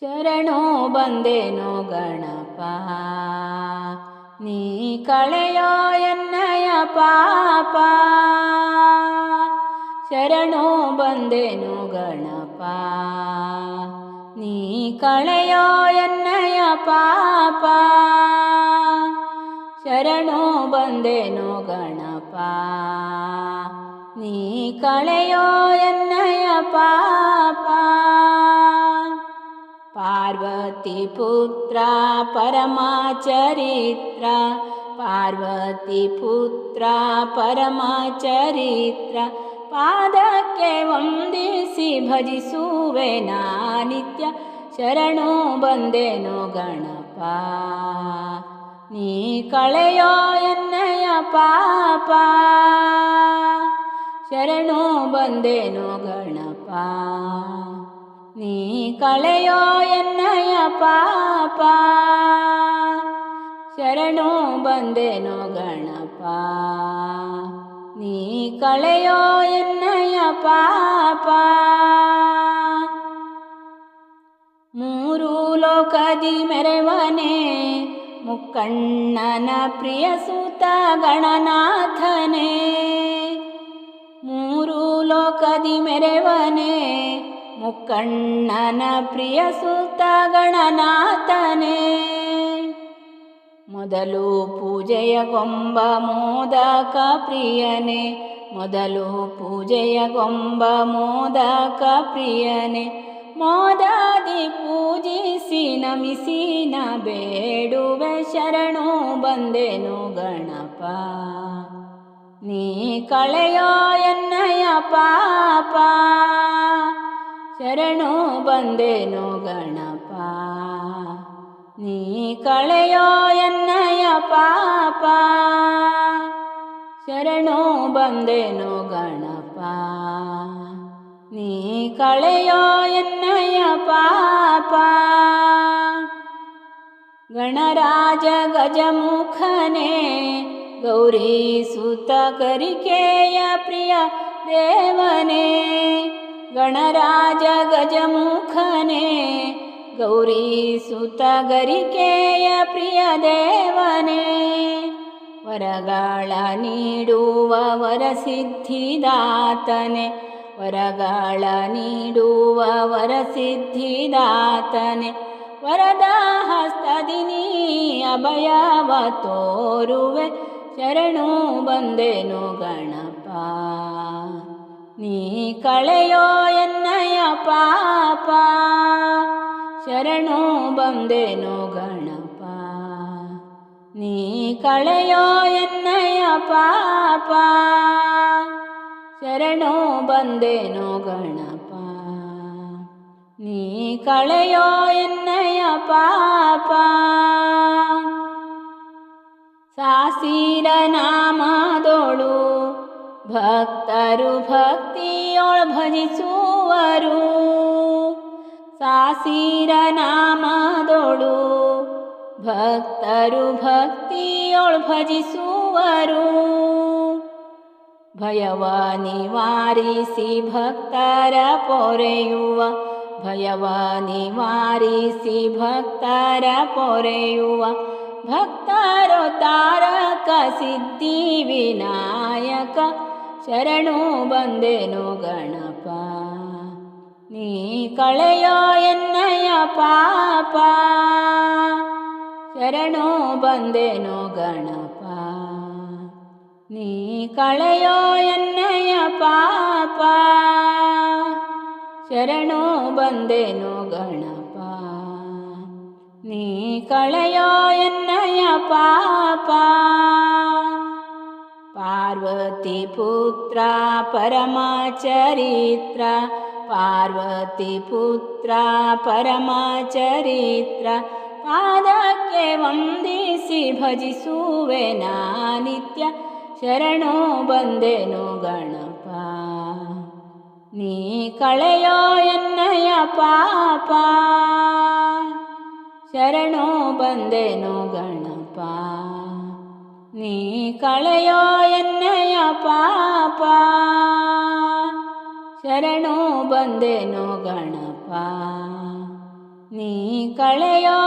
ಶರಣು ಬಂದೇನೋ ಗಣಪ. ನೀ ಕಳೆಯೋ ಎನ್ನಯ ಪಾಪ. ಶರಣೋ ಬಂದೇನು ಗಣಪ. ನೀ ಕಳೆಯೋ ಎನ್ನಯ ಪಾಪ. ಶರಣೋ ಬಂದೇನು ಗಣಪ. ನೀ ಕಳೆಯೋ ಎನ್ನಯ ಪಾಪ. ಪಾರ್ವತಿ ಪುತ್ರ ಪರಮಚರಿತ್ರ ಪಾರ್ವತಿ ಪುತ್ರ ಪರಮಚರಿತ್ರ ಪಾದಕ್ಕೆ ವಂದಿಸಿ ಭಜಿಸುವೆ ನಾ ನಿತ್ಯ ಶರಣು ಬಂದೇನು ಗಣಪ ನೀ ಕಳೆಯೋ ಎನ್ನಯ ಪಾಪ ಶರಣು ಬಂದೇನು ಗಣಪ ನೀ ಕಳೆಯೋ ಎನ್ನಯ ಪಾಪ. ಶರಣು ಬಂದೆನೋ ಗಣಪ. ನೀ ಕಳೆಯೋ ಎನ್ನಯ ಪಾಪ. ಮೂರು ಲೋಕದಿ ಮೆರೆವನೆ, ಮುಕ್ಕಣ್ಣನ ಪ್ರಿಯ ಸೂತ ಗಣನಾಥನೇ. ಮೂರು ಲೋಕದಿ ಮೆರೆವನೆ ಮುಕ್ಕಣ್ಣನ ಪ್ರಿಯ ಸುತ ಗಣನಾಥನೇ. ಮೊದಲು ಪೂಜೆಯ ಗೊಂಬ ಮೋದಕ ಪ್ರಿಯನೇ. ಮೊದಲು ಪೂಜೆಯ ಗೊಂಬ ಮೋದಕ ಪ್ರಿಯನೇ. ಮೋದಾದಿ ಪೂಜಿಸಿ ನಮಿಸಿ ನ ಬೇಡುವೆ ಶರಣು ಬಂದೆನು ಗಣಪ. ನೀ ಕಳೆಯೋ ಎನ್ನಯ್ಯಪ್ಪ ಪಾಪ ಶರಣು ಬಂದೇನು ಗಣಪ. ನೀ ಕಳೆಯೋ ಎನ್ನಯ ಪಾಪ. ಶರಣು ಬಂದೇನು ಗಣಪ. ನೀ ಕಳೆಯೋ ಎನ್ನಯ ಪಾಪ. ಗಣರಾಜ ಗಜಮುಖನೇ, ಗೌರಿ ಸುತ ಕರಿಕೆಯ ಪ್ರಿಯ ದೇವನೇ ಗಣರಾಜ ಗಜಮುಖನೇ ಗೌರಿ ಸುತ ಗರಿಕೆಯ ಪ್ರಿಯ ದೇವನೇ. ವರಗಾಳ ನೀಡುವ ವರ ಸಿದ್ಧಿದಾತನೆ ವರಗಾಳ ನೀಡುವ ವರ ಸಿದ್ಧಿದಾತನೆ ವರದ ಹಸ್ತದಿ ನೀ ಅಭಯವ ತೋರುವೆ. ಶರಣು ಬಂದೆನು ಗಣಪ. ನೀ ಕಳೆಯೋ ಎನ್ನಯ ಪಾಪ ಶರಣು ಬಂದೆನು ಗಣಪ ನೀ ಕಳೆಯೋ ಎನ್ನಯ ಪಾಪ ಶರಣು ಬಂದೆನು ಗಣಪ ನೀ ಕಳೆಯೋ ಎನ್ನಯ ಪಾಪ ಸಾಸಿರ ನಾಮದೋಳು ಭಕ್ತರು ಭಕ್ತಿಯೊಳ ಭಜಿಸುವರು ಸಾಸಿರ ನಾಮದೋಳು ಭಕ್ತರು ಭಕ್ತಿಯೊಳ ಭಜಿಸುವರು ಭಯವ ನಿವಾರಿಸಿ ಭಕ್ತರ ಪೊರೆಯುವ ಭಯವ ನಿವಾರಿಸಿ ಭಕ್ತರ ಪೊರೆಯುವ ಭಕ್ತರು ತಾರಕ ಸಿದ್ಧಿ ವಿನಾಯಕ ಶರಣು ಬಂದೆನು ಗಣಪ. ನೀ ಕಳೆಯೋ ಎನ್ನಯ ಪಾಪ. ಶರಣು ಬಂದೆನು ಗಣಪ. ನೀ ಕಳೆಯೋ ಎನ್ನಯ ಪಾಪ. ಶರಣು ಬಂದೆನು ಗಣಪ. ನೀ ಕಳೆಯೋ ಎನ್ನಯ ಪಾಪ. ಪಾರ್ವತಿ ಪುತ್ರ ಪರಮಚರಿತ್ರ ಪಾರ್ವತಿ ಪುತ್ರ ಪರಮಚರಿತ್ರ ಪಾದಕ್ಕೆ ವಂದಿಸಿ ಭಜಿಸುವೆ ನಾ ನಿತ್ಯ ಶರಣು ಬಂದೆನು ಗಣಪ ನೀ ಕಳೆಯೋ ಎನ್ನಯ ಪಾಪ ಶರಣು ಬಂದೆನು ಗಣಪ ನೀ ಕಳೆಯೋ ಎನ್ನಯ ಪಾಪ. ಶರಣು ಬಂದೆನು ಗಣಪ. ನೀ ಕಳೆಯೋ